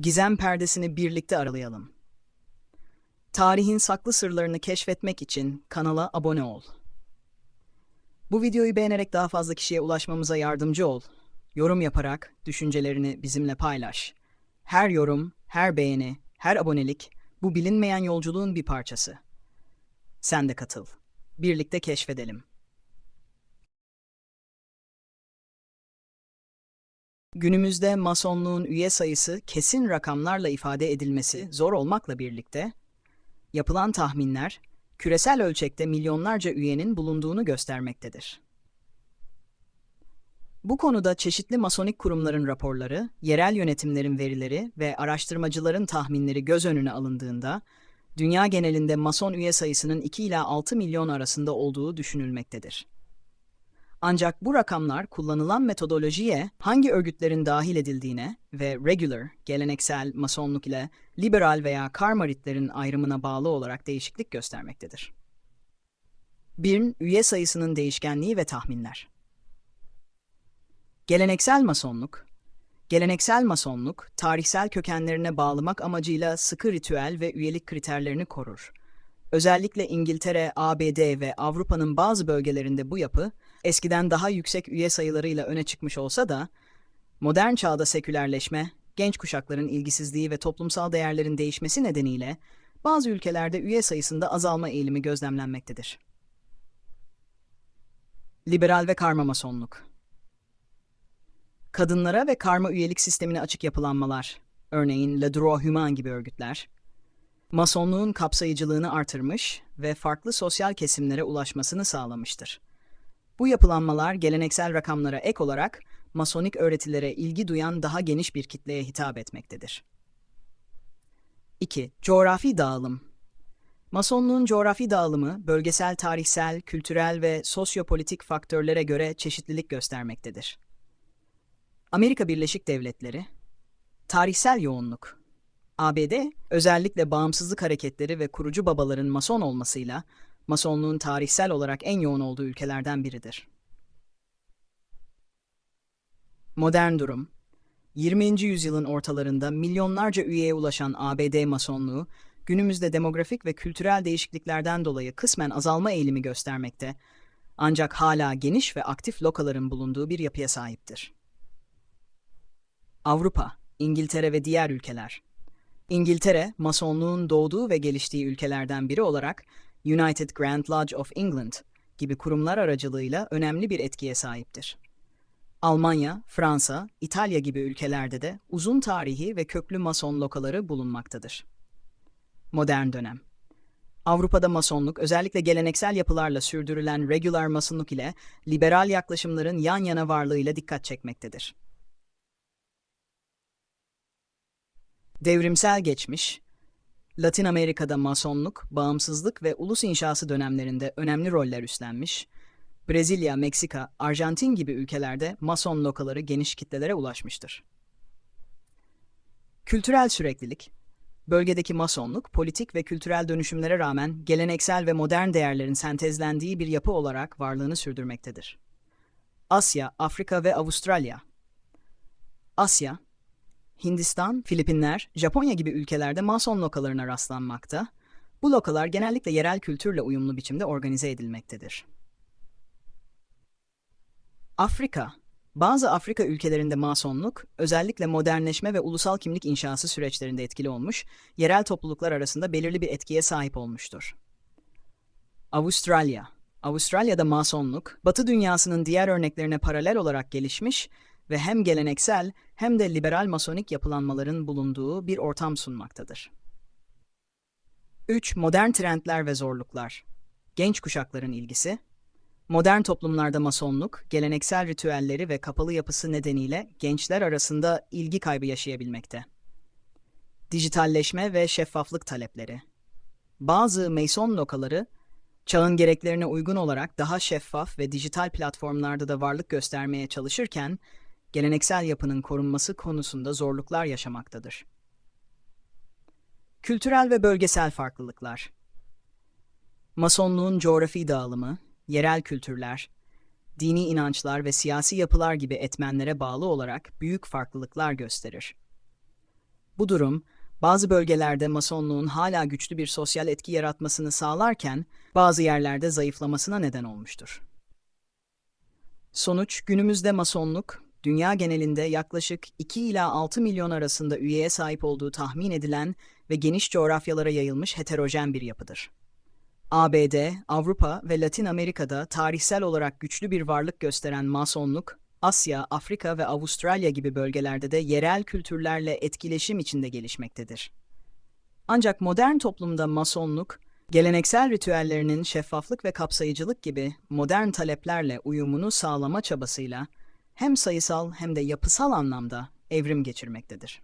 Gizem perdesini birlikte aralayalım. Tarihin saklı sırlarını keşfetmek için kanala abone ol. Bu videoyu beğenerek daha fazla kişiye ulaşmamıza yardımcı ol. Yorum yaparak düşüncelerini bizimle paylaş. Her yorum, her beğeni, her abonelik bu bilinmeyen yolculuğun bir parçası. Sen de katıl. Birlikte keşfedelim. Günümüzde masonluğun üye sayısı kesin rakamlarla ifade edilmesi zor olmakla birlikte, yapılan tahminler küresel ölçekte milyonlarca üyenin bulunduğunu göstermektedir. Bu konuda çeşitli masonik kurumların raporları, yerel yönetimlerin verileri ve araştırmacıların tahminleri göz önüne alındığında, dünya genelinde mason üye sayısının 2 ila 6 milyon arasında olduğu düşünülmektedir. Ancak bu rakamlar kullanılan metodolojiye hangi örgütlerin dahil edildiğine ve regular, geleneksel masonluk ile liberal veya karmaritlerin ayrımına bağlı olarak değişiklik göstermektedir. 1. Üye sayısının değişkenliği ve tahminler. Geleneksel masonluk, geleneksel masonluk, tarihsel kökenlerine bağlamak amacıyla sıkı ritüel ve üyelik kriterlerini korur. Özellikle İngiltere, ABD ve Avrupa'nın bazı bölgelerinde bu yapı, eskiden daha yüksek üye sayılarıyla öne çıkmış olsa da, modern çağda sekülerleşme, genç kuşakların ilgisizliği ve toplumsal değerlerin değişmesi nedeniyle bazı ülkelerde üye sayısında azalma eğilimi gözlemlenmektedir. Liberal ve karma masonluk Kadınlara ve karma üyelik sistemine açık yapılanmalar, örneğin Le Droit Humain gibi örgütler, masonluğun kapsayıcılığını artırmış ve farklı sosyal kesimlere ulaşmasını sağlamıştır. Bu yapılanmalar geleneksel rakamlara ek olarak masonik öğretilere ilgi duyan daha geniş bir kitleye hitap etmektedir. 2. Coğrafi dağılım Masonluğun coğrafi dağılımı, bölgesel, tarihsel, kültürel ve sosyopolitik faktörlere göre çeşitlilik göstermektedir. Amerika Birleşik Devletleri Tarihsel yoğunluk ABD, özellikle bağımsızlık hareketleri ve kurucu babaların mason olmasıyla, masonluğun tarihsel olarak en yoğun olduğu ülkelerden biridir. Modern durum 20. yüzyılın ortalarında milyonlarca üyeye ulaşan ABD masonluğu, günümüzde demografik ve kültürel değişikliklerden dolayı kısmen azalma eğilimi göstermekte, ancak hala geniş ve aktif lokaların bulunduğu bir yapıya sahiptir. Avrupa, İngiltere ve diğer ülkeler. İngiltere, masonluğun doğduğu ve geliştiği ülkelerden biri olarak United Grand Lodge of England gibi kurumlar aracılığıyla önemli bir etkiye sahiptir. Almanya, Fransa, İtalya gibi ülkelerde de uzun tarihi ve köklü mason lokaları bulunmaktadır. Modern dönem Avrupa'da masonluk özellikle geleneksel yapılarla sürdürülen regular masonluk ile liberal yaklaşımların yan yana varlığıyla dikkat çekmektedir. Devrimsel geçmiş, Latin Amerika'da masonluk, bağımsızlık ve ulus inşası dönemlerinde önemli roller üstlenmiş, Brezilya, Meksika, Arjantin gibi ülkelerde mason lokaları geniş kitlelere ulaşmıştır. Kültürel süreklilik, bölgedeki masonluk, politik ve kültürel dönüşümlere rağmen geleneksel ve modern değerlerin sentezlendiği bir yapı olarak varlığını sürdürmektedir. Asya, Afrika ve Avustralya Asya, Hindistan, Filipinler, Japonya gibi ülkelerde mason lokalarına rastlanmakta. Bu lokalar genellikle yerel kültürle uyumlu biçimde organize edilmektedir. Afrika Bazı Afrika ülkelerinde masonluk, özellikle modernleşme ve ulusal kimlik inşası süreçlerinde etkili olmuş, yerel topluluklar arasında belirli bir etkiye sahip olmuştur. Avustralya Avustralya'da masonluk, Batı dünyasının diğer örneklerine paralel olarak gelişmiş ve hem geleneksel hem de liberal masonik yapılanmaların bulunduğu bir ortam sunmaktadır. 3. Modern trendler ve zorluklar. Genç kuşakların ilgisi. Modern toplumlarda masonluk, geleneksel ritüelleri ve kapalı yapısı nedeniyle gençler arasında ilgi kaybı yaşayabilmekte. Dijitalleşme ve şeffaflık talepleri. Bazı Mason lokaları, çağın gereklerine uygun olarak daha şeffaf ve dijital platformlarda da varlık göstermeye çalışırken, geleneksel yapının korunması konusunda zorluklar yaşamaktadır. Kültürel ve bölgesel farklılıklar Masonluğun coğrafi dağılımı, yerel kültürler, dini inançlar ve siyasi yapılar gibi etmenlere bağlı olarak büyük farklılıklar gösterir. Bu durum, bazı bölgelerde masonluğun hala güçlü bir sosyal etki yaratmasını sağlarken, bazı yerlerde zayıflamasına neden olmuştur. Sonuç, günümüzde masonluk, dünya genelinde yaklaşık 2 ila 6 milyon arasında üyeye sahip olduğu tahmin edilen ve geniş coğrafyalara yayılmış heterojen bir yapıdır. ABD, Avrupa ve Latin Amerika'da tarihsel olarak güçlü bir varlık gösteren masonluk, Asya, Afrika ve Avustralya gibi bölgelerde de yerel kültürlerle etkileşim içinde gelişmektedir. Ancak modern toplumda masonluk, geleneksel ritüellerinin şeffaflık ve kapsayıcılık gibi modern taleplerle uyumunu sağlama çabasıyla hem sayısal hem de yapısal anlamda evrim geçirmektedir.